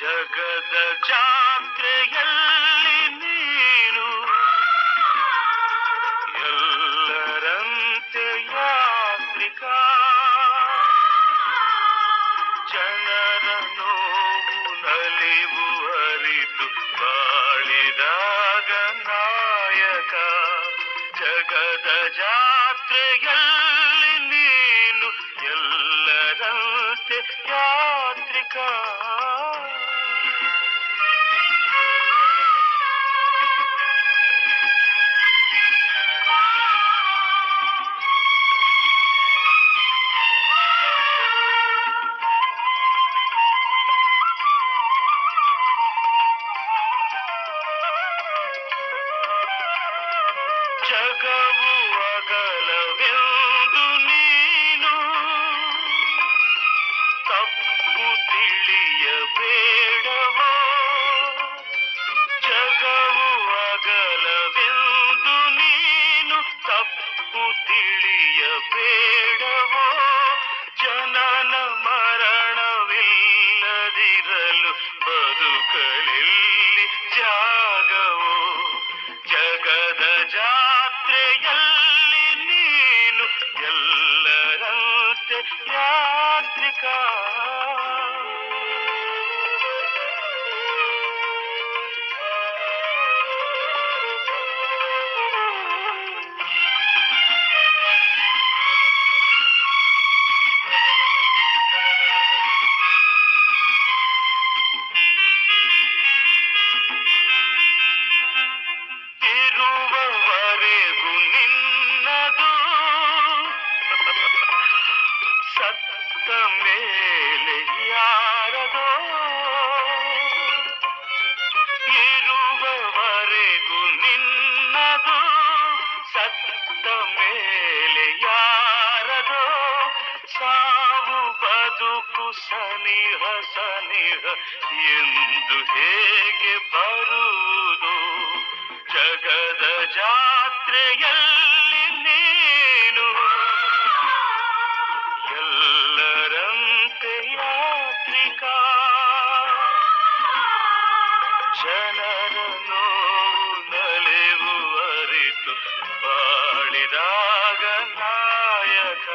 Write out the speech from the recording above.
ಜಗದ ಜಾತ್ರೆಯಲ್ಲಿ ನೀನು ಎಲ್ಲರಂತೆ ಯಾತ್ರಿಕ. ಜನರ ನೋವು ನಲಿವು ಅರಿತು ಬಾಳಿದಾಗ ನಾಯಕ. ಜಗದ ಜಾತ್ರೆಯಲ್ಲಿ ನೀನು ಎಲ್ಲರಂತೆ ಯಾತ್ರಿಕ. ಜಗವು ಅಗಲವೆಂದು ನೀನು ತಪ್ಪು ತಿಳಿಯಬೇಡವೋ ಜಗವು ಅಗಲವೆಂದು ನೀನು ತಪ್ಪು ತಿಳಿಯಬೇಡವೋ ಜನನ ಮರಣವಿಲ್ಲದಿರಲು ಬದುಕಲಿಲ್ಲಿ ಜಾಗವೋ ಎಲ್ಲರಂತೆ ಮೇಲೆ ಯಾರದೋ ಸಾವು ಬದುಕು ಸನಿಹ ಸನಿಹ ಎಂದು ಹೇಗೆ ಬರುವುದು? ಜಗದ ಜಾತ್ರೆಯಲ್ಲಿ ನೀನು ಎಲ್ಲರಂತೆ ಯಾತ್ರಿಕ? ಜನರ ನೋವು ಬಾಳಿದಾಗ ನಾಯಕ